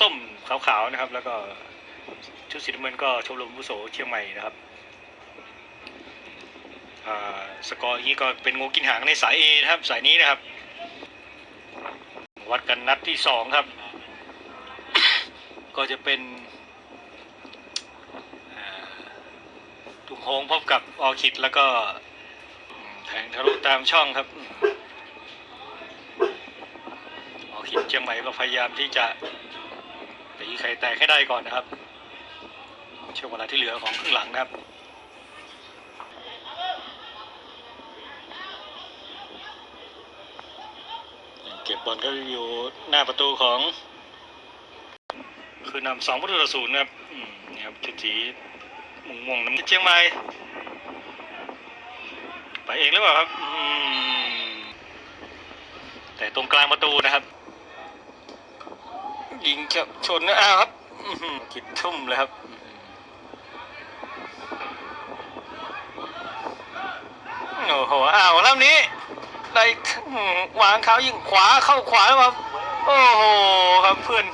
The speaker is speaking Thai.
ส้มๆ ขาวๆ นะครับ แล้วก็ชุดสีน้ำเงินก็ชมรมผู้โสเชียงใหม่นะครับอ่าสกอร์อย่างนี้ก็เป็นงูกินหางในสาย A นะครับ สายนี้นะครับ วัดกันนัดที่สองครับ ก็จะเป็นอ่าถุงโฮงพบกับออคิดแล้วก็แทงทะลุตามช่องครับอออคิดเชียงใหม่ก็พยายามที่จะ ตีไข่แตกให้ได้ก่อนนะครับ ช่วงเวลาที่เหลือของครึ่งหลังนะครับเก็บบอลก็อยู่หน้าประตูของ คือนำสองประตูต่อศูนย์นะครับนะครับชุดสีม่วงม่วงน้ำเชียงใหม่ไปเองหรือเปล่าครับแต่ตรงกลางประตูนะครับ ยิงจะชนนะอ้าวครับคิดทุ่มเลยครับโอ้โหอ้าวแล้วนี้ได้หวางเขายิงขวาเข้าขวาแล้วครับ โอ้โหครับเพื่อน